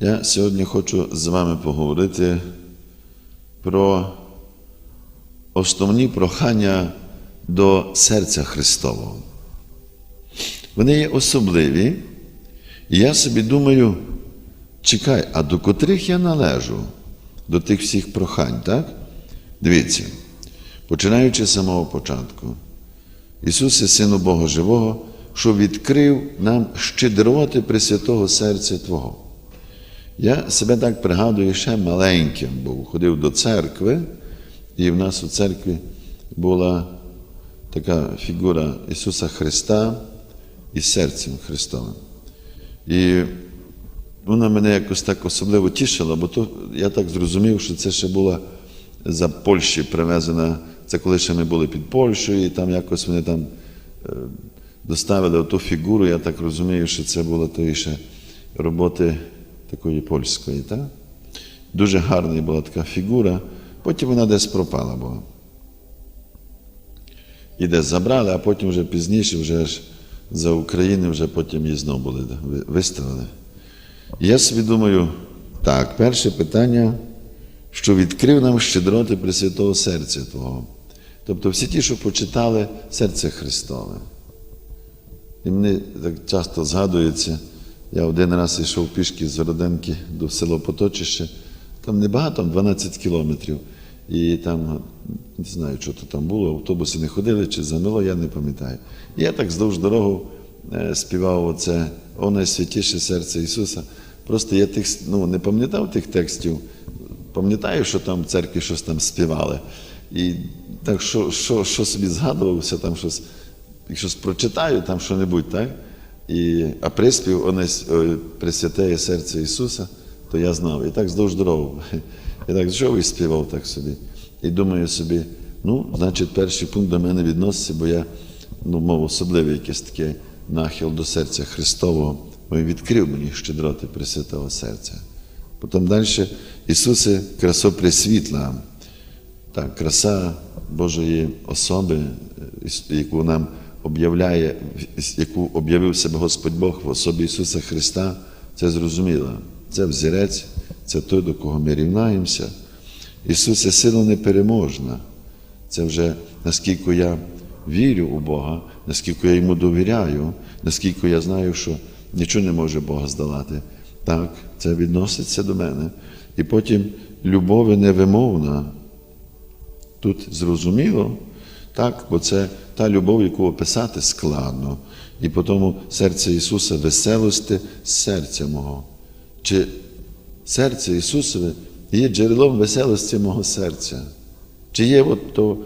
Я сьогодні хочу з вами поговорити про основні прохання до серця Христового. Вони є особливі, і я собі думаю, чекай, а до котрих я належу? До тих всіх прохань, так? Дивіться, починаючи з самого початку, Ісус є Сину Бога Живого, що відкрив нам щедроти Пресвятого серця Твого. Я себе так пригадую, ще маленьким був, ходив до церкви, і в нас у церкві була така фігура Ісуса Христа із серцем Христовим. І вона мене якось так особливо тішила, бо то я так зрозумів, що це ще була за Польщі привезена. Це коли ще ми були під Польщею, і там якось вони там е, доставили ту фігуру. Я так розумію, що це була тої ще роботи такої польської. Так? Дуже гарна була така фігура, потім вона десь пропала була. І десь забрали, а потім вже пізніше, вже ж за Україну, вже потім її знову були виставили. Я собі думаю, так, перше питання, що відкрив нам щедроти Пресвятого серця Твого. Тобто всі ті, що почитали серце Христове. І мені так часто згадується, я один раз йшов пішки з Роденки до село Поточище, там небагато, 12 кілометрів. І там, не знаю, що то там було, автобуси не ходили чи замило, я не пам'ятаю. І я так здовж дорогу е, співав оце О найсвятіше серце Ісуса. Просто я тих, ну, не пам'ятав тих текстів, пам'ятаю, що там в церкві щось там співали. І так що що, що собі згадувався, там щось, щось прочитаю, там що-небудь, так? І, а приспів о, Пресвятеє серце Ісуса, то я знав. І так здовж дорогу. Я так йшов і співав так собі. І думаю собі, ну, значить, перший пункт до мене відноситься, бо я, ну, мов особливий якийсь такий нахил до серця Христового, бо Він відкрив мені щедроти Пресвятого серця. Потім далі Ісусе, красо пресвітла, так, краса Божої особи, яку нам об'являє, яку об'явив себе Господь Бог в особі Ісуса Христа, це зрозуміло. Це взірець, це той, до кого ми рівнаємося. Ісус є сила непереможна. Це вже наскільки я вірю у Бога, наскільки я йому довіряю, наскільки я знаю, що нічого не може Бога здолати. Так, це відноситься до мене. І потім любов невимовна. Тут зрозуміло, так, бо це та любов, яку описати складно. І по тому серце Ісуса веселости серця мого. Чи серце Ісусове є джерелом веселості мого серця? Чи є от то,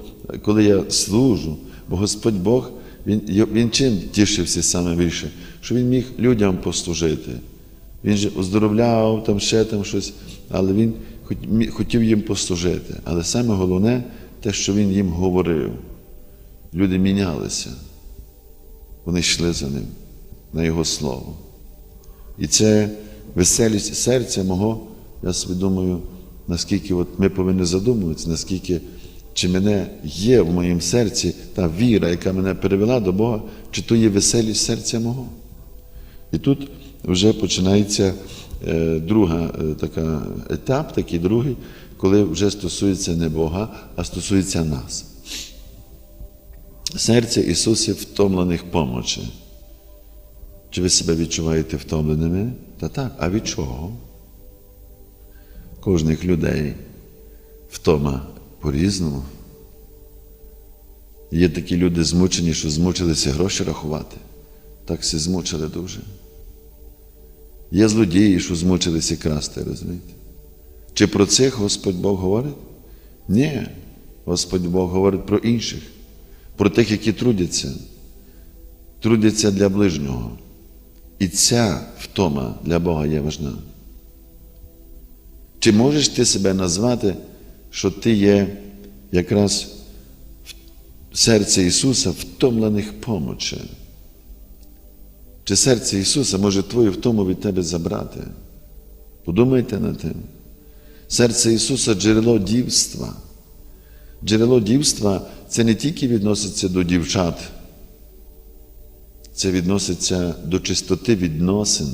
коли я служу, бо Господь Бог, Він він чим тішився саме більше? Що Він міг людям послужити. Він же оздоровляв там ще там щось, але Він хотів їм послужити. Але саме головне те, що Він їм говорив. Люди мінялися, вони йшли за ним, на Його Слово. І це веселість серця мого, я собі думаю, наскільки от ми повинні задумуватися, наскільки чи мене є в моїм серці та віра, яка мене перевела до Бога, чи то є веселість серця мого. І тут вже починається е, друга е, така етап, такий другий, коли вже стосується не Бога, а стосується нас. Серце Ісусів втомлених помочі. Чи ви себе відчуваєте втомленими? Та так, а від чого? Кожних людей втома по-різному. Є такі люди змучені, що змучилися гроші рахувати. Так всі змучили дуже. Є злодії, що змучилися красти, розумієте? Чи про цих Господь Бог говорить? Ні. Господь Бог говорить про інших, про тих, які трудяться, трудяться для ближнього. І ця втома для Бога є важна. Чи можеш ти себе назвати, що ти є якраз в серці Ісуса втомлених помочі? Чи серце Ісуса може твою втому від тебе забрати? Подумайте над тим. Серце Ісуса джерело дівства. Джерело дівства це не тільки відноситься до дівчат, це відноситься до чистоти відносин.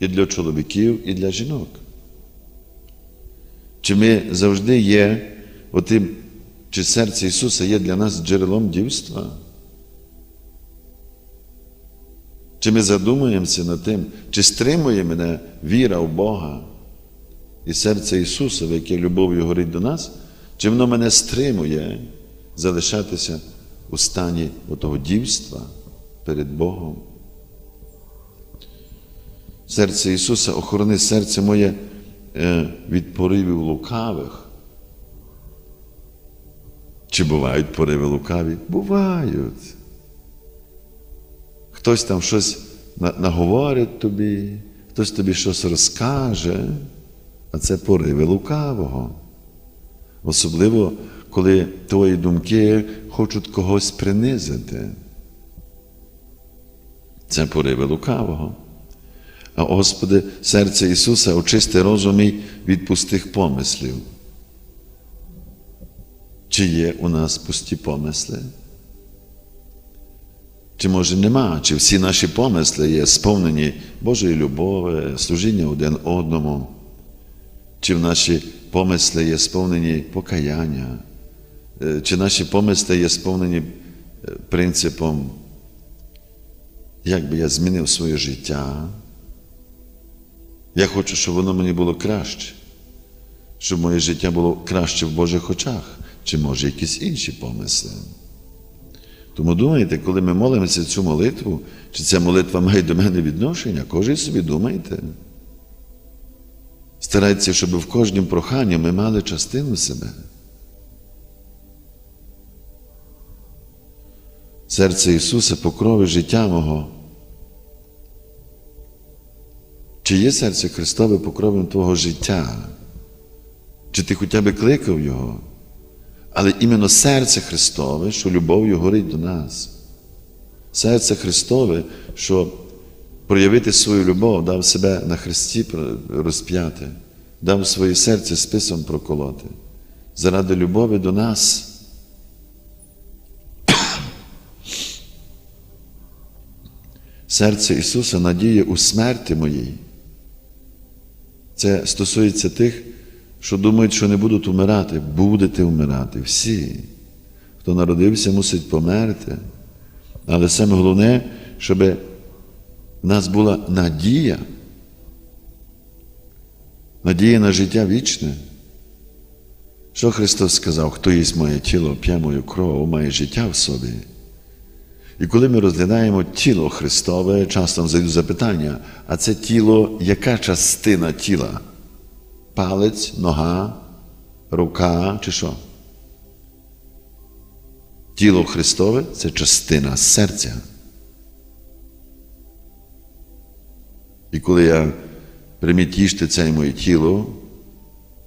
і для чоловіків, і для жінок. Чи ми завжди є, отим, чи серце Ісуса є для нас джерелом дівства? Чи ми задумуємося над тим, чи стримує мене віра в Бога і серце Ісуса, в яке любов'ю горить до нас, чи воно мене стримує залишатися у стані отого дівства перед Богом? Серце Ісуса, охорони серце моє е, від поривів лукавих. Чи бувають пориви лукаві? Бувають. Хтось там щось наговорить тобі, хтось тобі щось розкаже, а це пориви лукавого. Особливо, коли твої думки хочуть когось принизити. Це пориви лукавого. А Господи, серце Ісуса очисти розум мій від пустих помислів. Чи є у нас пусті помисли? Чи може нема? Чи всі наші помисли є сповнені Божої любові, служіння один одному? Чи в наші помисли є сповнені покаяння? Чи наші помисли є сповнені принципом, як би я змінив своє життя? Я хочу, щоб воно мені було краще, щоб моє життя було краще в Божих очах, чи може якісь інші помисли. Тому думайте, коли ми молимося цю молитву, чи ця молитва має до мене відношення, кожен собі думайте. Старайтеся, щоб в кожнім проханні ми мали частину себе. Серце Ісуса покрови життя мого. Чи є серце Христове покровом Твого життя? Чи ти хоча б кликав Його? Але іменно серце Христове, що любов'ю горить до нас. Серце Христове, що проявити свою любов, дав себе на Христі розп'яти, дав своє серце списом проколоти. Заради любові до нас. Серце Ісуса надіє у смерті моїй. Це стосується тих, що думають, що не будуть умирати. Будете вмирати. Всі. Хто народився, мусить померти. Але саме головне, щоб в нас була надія. Надія на життя вічне. Що Христос сказав, хто їсть моє тіло, п'є мою кров, має життя в собі. І коли ми розглядаємо тіло Христове, часто задають запитання, а це тіло, яка частина тіла? Палець, нога, рука чи що? Тіло Христове це частина серця. І коли я прийміть їжте це моє тіло,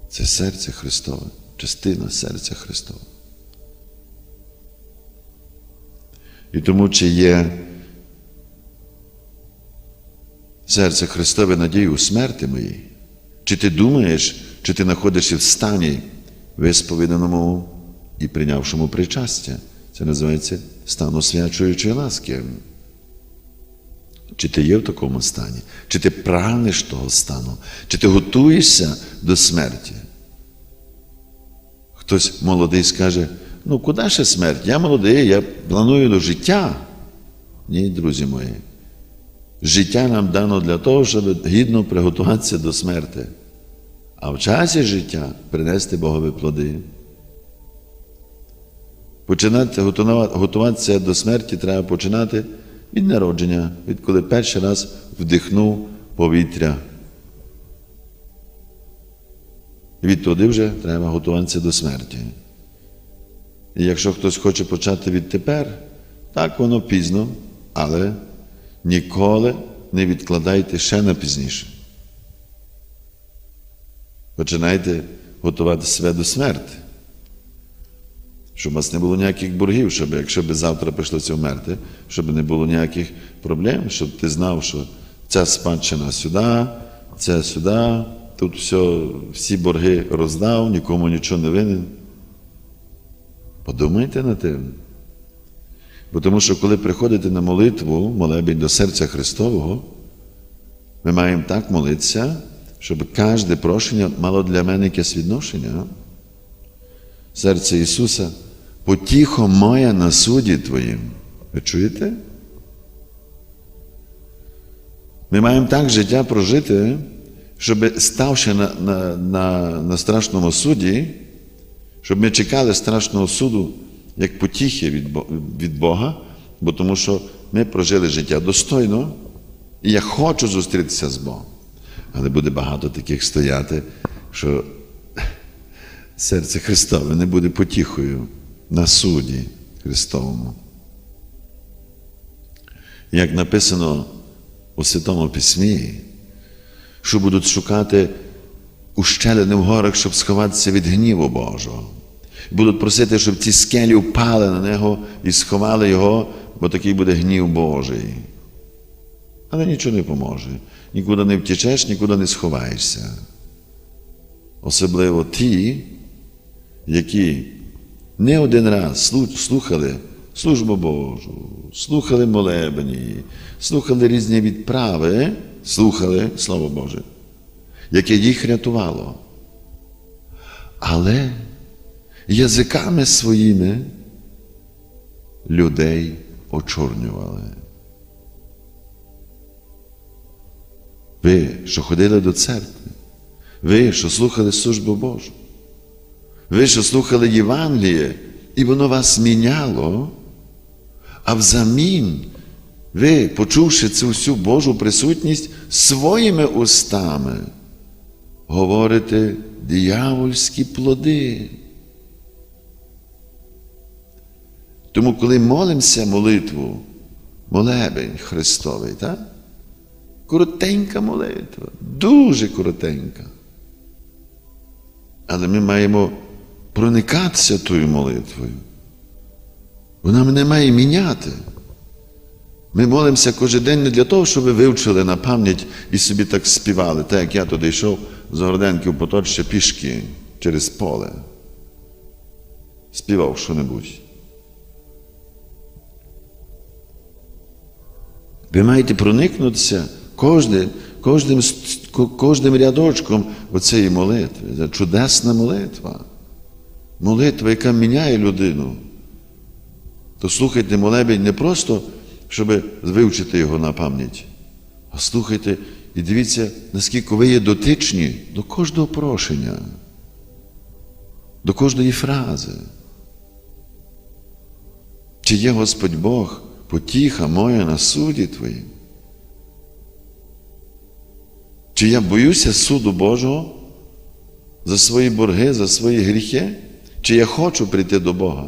це серце Христове, частина серця Христового. І тому, чи є серце Христове надію у смерті моїй, чи ти думаєш, чи ти знаходишся в стані висповіданому і прийнявшому причастя? Це називається стан освячуючої ласки. Чи ти є в такому стані? Чи ти прагнеш того стану? Чи ти готуєшся до смерті? Хтось молодий скаже, ну куди ще смерть? Я молодий, я планую до життя. Ні, друзі мої. Життя нам дано для того, щоб гідно приготуватися до смерти, а в часі життя принести Богові плоди. Починати готуватися до смерті треба починати від народження, від коли перший раз вдихнув повітря. Відтоді вже треба готуватися до смерті. І якщо хтось хоче почати відтепер, так воно пізно, але ніколи не відкладайте ще на пізніше. Починайте готувати себе до смерти. Щоб у вас не було ніяких боргів, щоб якщо б завтра прийшлося вмерти, щоб не було ніяких проблем, щоб ти знав, що ця спадщина сюди, це сюди, тут все, всі борги роздав, нікому нічого не винен. Подумайте над тим. Бо тому що коли приходите на молитву, молебень до серця Христового, Ми маємо так молитися, щоб кожне прошення мало для мене якесь відношення. Серце Ісуса, потіхо моя на суді Твоїм. Ви чуєте? Ми маємо так життя прожити, щоб ставши на, на, на, на страшному суді, щоб ми чекали страшного суду як потіхи від, від Бога, бо тому що ми прожили життя достойно, і я хочу зустрітися з Богом. Але буде багато таких стояти, що серце Христове не буде потіхою на суді Христовому. Як написано у Святому Письмі, що будуть шукати ущелини в горах, щоб сховатися від гніву Божого. Будуть просити, щоб ці скелі впали на нього і сховали його, бо такий буде гнів Божий. Але нічого не поможе. Нікуди не втічеш, нікуди не сховаєшся. Особливо ті, які не один раз слухали службу Божу, слухали молебні, слухали різні відправи, слухали Слово Боже, яке їх рятувало. Але язиками своїми людей очорнювали. Ви, що ходили до церкви, ви, що слухали службу Божу, ви, що слухали Євангеліє, і воно вас міняло, а взамін ви, почувши цю всю Божу присутність, своїми устами говорите диявольські плоди. Тому, коли молимося молитву, молебень Христовий, так? коротенька молитва, дуже коротенька. Але ми маємо проникатися тою молитвою. Вона мене має міняти. Ми молимося кожен день не для того, щоб ви вивчили на пам'ять і собі так співали, так як я туди йшов з Городенки в Поточчя пішки через поле. Співав що-небудь. Ви маєте проникнутися кожним, кожним, кожним рядочком оцеї молитви. Це чудесна молитва. Молитва, яка міняє людину. То слухайте молебень не просто, щоб вивчити його на пам'ять, а слухайте і дивіться, наскільки ви є дотичні до кожного прошення, до кожної фрази. Чи є Господь Бог, потіха моя на суді Твоїм? Чи я боюся суду Божого за свої борги, за свої гріхи? Чи я хочу прийти до Бога?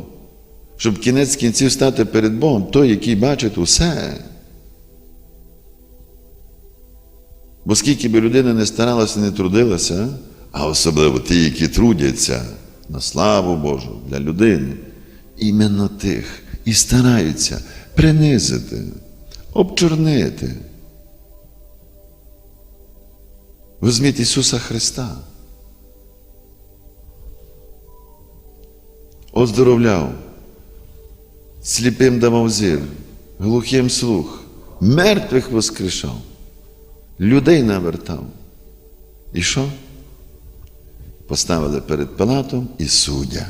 Щоб кінець кінців стати перед Богом, той, який бачить усе. Бо скільки би людина не старалася, не трудилася, а особливо ті, які трудяться на славу Божу для людини, іменно тих і стараються принизити, обчорнити. Візьміть Ісуса Христа. Оздоровляв, сліпим давав зір, глухим слух, мертвих воскрешав, людей навертав. І що? Поставили перед Пилатом і суддя.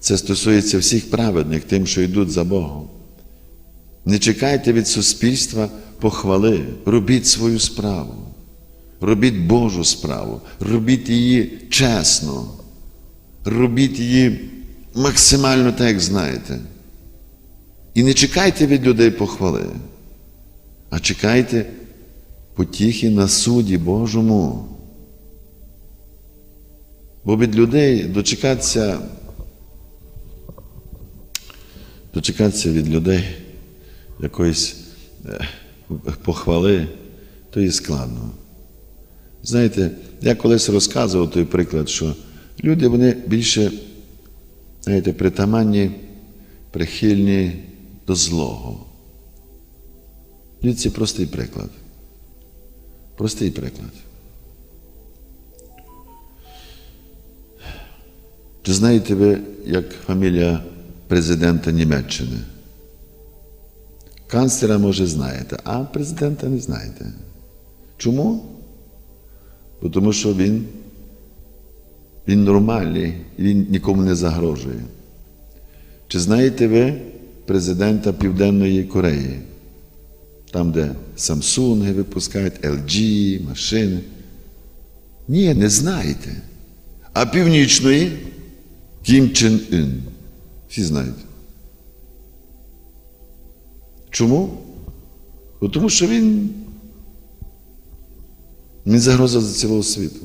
Це стосується всіх праведних, тим, що йдуть за Богом. Не чекайте від суспільства похвали, робіть свою справу, робіть Божу справу, робіть її чесно, робіть її максимально так, як знаєте. І не чекайте від людей похвали, а чекайте потіхи на суді Божому. Бо від людей дочекатися, дочекатися від людей якоїсь е, похвали, то і складно. Знаєте, я колись розказував той приклад, що люди вони більше, знаєте, притаманні, прихильні до злого. Це простий приклад. Простий приклад. Чи знаєте ви, як фамілія президента Німеччини? Канцлера, може, знаєте, а президента не знаєте. Чому? Тому що він, він нормальний він нікому не загрожує. Чи знаєте ви президента Південної Кореї? Там, де Samsung випускають, LG, машини. Ні, не знаєте. А північної Кім Чен Ін. Всі знають. Чому? Тому що він, він загроза за цілого світу.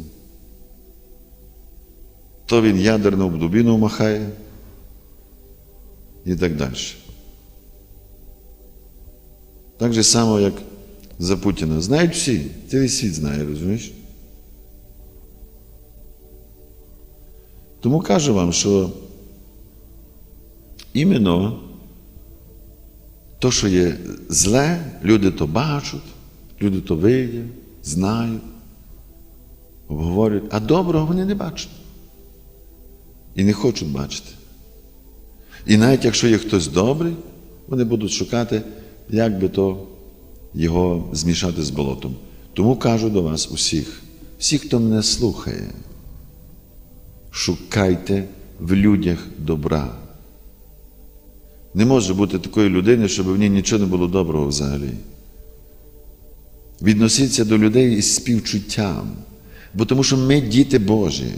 То він ядерну дубіну махає і так далі. Так же само, як за Путіна. Знають всі, цілий світ знає, розумієш? Тому кажу вам, що іменно то, що є зле, люди то бачать, люди то видять, знають, обговорюють, а доброго вони не бачать. І не хочуть бачити. І навіть якщо є хтось добрий, вони будуть шукати, як би то його змішати з болотом. Тому кажу до вас усіх, всі, хто мене слухає, шукайте в людях добра. Не може бути такої людини, щоб в ній нічого не було доброго взагалі. Відносіться до людей із співчуттям, бо тому що ми діти Божі.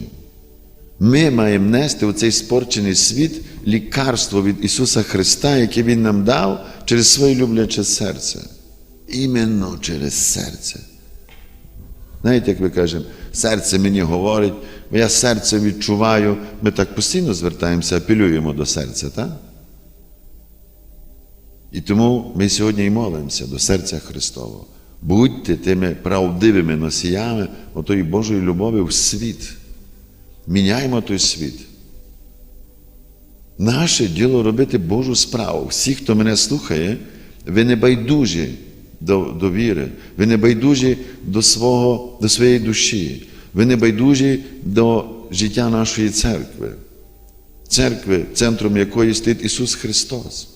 Ми маємо нести у цей спорчений світ лікарство від Ісуса Христа, яке Він нам дав через своє любляче серце. Іменно через серце. Знаєте, як ми кажемо, серце мені говорить, бо я серце відчуваю, ми так постійно звертаємося, апелюємо до серця, так? І тому ми сьогодні і молимося до серця Христового. Будьте тими правдивими носіями отої Божої любові в світ. Міняємо той світ. Наше діло робити Божу справу. Всі, хто мене слухає, ви не байдужі до, до віри, ви не байдужі до, свого, до своєї душі, ви не байдужі до життя нашої церкви, церкви, центром якої стоїть Ісус Христос.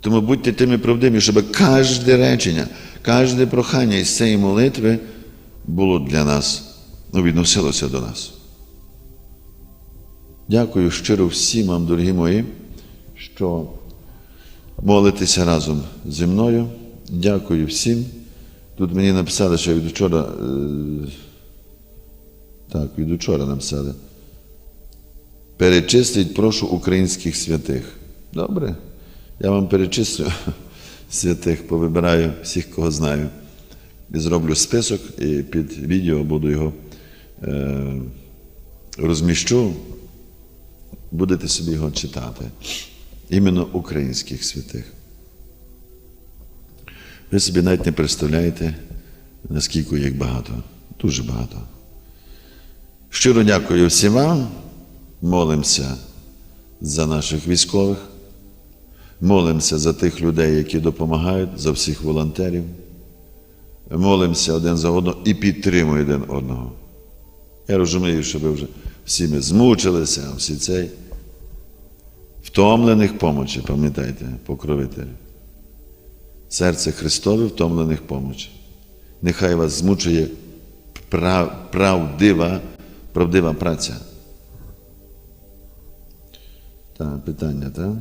Тому будьте тими правдивими, щоб кожне речення, кожне прохання із цієї молитви було для нас, ну, відносилося до нас. Дякую щиро всім вам, дорогі мої, що молитеся разом зі мною. Дякую всім. Тут мені написали, що від вчора, е, так, від вчора написали. Перечисліть, прошу українських святих. Добре. Я вам перечислю святих, повибираю всіх, кого знаю. І зроблю список і під відео буду його е, розміщу. Будете собі його читати. Іменно українських святих. Ви собі навіть не представляєте, наскільки їх багато. Дуже багато. Щиро дякую всім вам. Молимося за наших військових. Молимося за тих людей, які допомагають, за всіх волонтерів. Молимося один за одного і підтримуємо один одного. Я розумію, що ви вже всі ми змучилися, всі цей. Втомлених помочі, пам'ятайте, покровитель. Серце Христове втомлених помочі. Нехай вас змучує прав, правдива, правдива праця. Так, питання, так?